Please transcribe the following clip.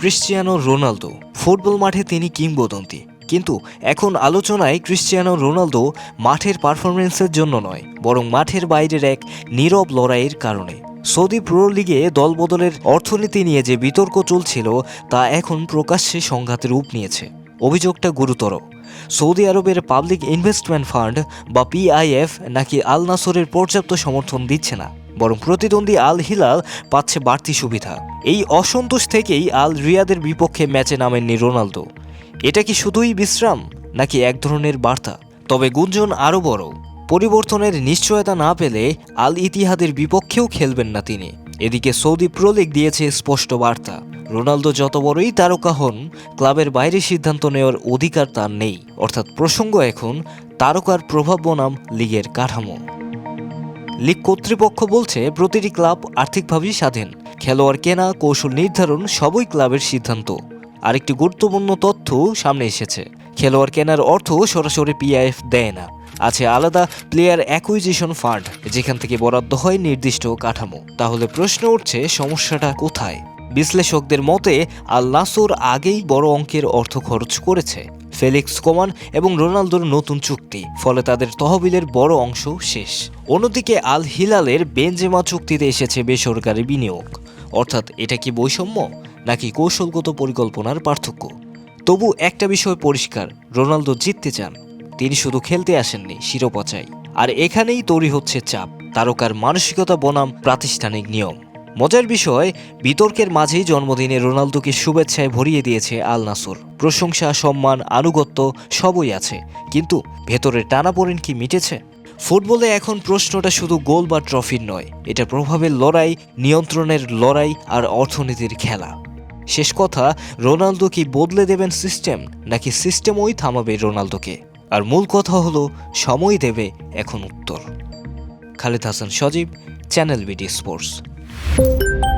Cristiano Ronaldo, football মাঠে তিনি কিংবদন্তি। কিন্তু এখন আলোচনায় ক্রিশ্চিয়ানো রোনালদো মাঠের পারফরমেন্সের জন্য নয়, বরং মাঠের বাইরের এক নীরব লড়াইয়ের কারণে। সৌদি প্রো লিগে দলবদলের অর্থনীতি নিয়ে যে বিতর্ক চলছিল, তা এখন প্রকাশ্যে সংঘাতের রূপ নিয়েছে। অভিযোগটা গুরুতর। সৌদি আরবের পাবলিক ইনভেস্টমেন্ট ফান্ড বা পিআইএফ নাকি আল নাসরের পর্যাপ্ত সমর্থন দিচ্ছে না। বরং প্রতিদ্বন্দ্বী আল হিলাল পাচ্ছে বাড়তি সুবিধা। এই অসন্তোষ থেকেই আল রিয়াদের বিপক্ষে ম্যাচে নামেননি রোনালদো। এটা কি শুধুই বিশ্রাম, নাকি এক ধরনের বার্তা? তবে গুঞ্জন আরও বড়, পরিবর্তনের নিশ্চয়তা না পেলে আল ইতিহাদের বিপক্ষেও খেলবেন না তিনি। এদিকে সৌদি প্রো দিয়েছে স্পষ্ট বার্তা, রোনালদো যত বড়ই তারকা হন, ক্লাবের বাইরে সিদ্ধান্ত নেওয়ার অধিকার তার নেই। অর্থাৎ প্রসঙ্গ এখন, তারকার প্রভাব বনাম লিগের কাঠামো। লিগ কর্তৃপক্ষ বলছে, প্রতিটি ক্লাব আর্থিকভাবেই স্বাধীন। খেলোয়াড় কেনা, কৌশল নির্ধারণ সবই ক্লাবের সিদ্ধান্ত। আরেকটি গুরুত্বপূর্ণ তথ্য সামনে এসেছে। খেলোয়াড় কেনার অর্থ সরাসরি পিআইএফ দেয় না। আছে আলাদা প্লেয়ার অ্যাকুইজিশন ফান্ড যেখান থেকে বরাদ্দ হয় নির্দিষ্ট কাঠামো। তাহলে প্রশ্ন উঠছে, সমস্যাটা কোথায়? বিশ্লেষকদের মতে আল নাসর আগেই বড় অঙ্কের অর্থ খরচ করেছে। ফেলিক্স কোমান এবং রোনালদোর নতুন চুক্তি, ফলে তাদের তহবিলের বড় অংশ শেষ। অন্যদিকে আল হিলালের বেনজেমা চুক্তিতে এসেছে বেসরকারি বিনিয়োগ। অর্থাৎ এটা কি বৈষম্য, নাকি কৌশলগত পরিকল্পনার পার্থক্য? তবু একটা বিষয় পরিষ্কার, রোনালদো জিততে চান। তিনি শুধু খেলতে আসেননি, শিরোপা চাই। আর এখানেই তৈরি হচ্ছে চাপ, তারকার মানসিকতা বনাম প্রাতিষ্ঠানিক নিয়ম। মজার বিষয়, বিতর্কের মাঝেই জন্মদিনে রোনালদোকে শুভেচ্ছায় ভরিয়ে দিয়েছে আল নাসর প্রশংসা, সম্মান, আনুগত্য সবই আছে। কিন্তু ভেতরের টানাপোড়েন কি মিটেছে? ফুটবলে এখন প্রশ্নটা শুধু গোল বা ট্রফির নয়, এটা প্রভাবের লড়াই, নিয়ন্ত্রণের লড়াই আর অর্থনীতির খেলা। শেষ কথা, রোনালদো কি বদলে দেবেন সিস্টেম, নাকি সিস্টেমই থামাবে রোনালদোকে? আর মূল কথা হলো সময় দেবে এখন উত্তর। Khalid Hasan Sajib, channel BD sports. Thank you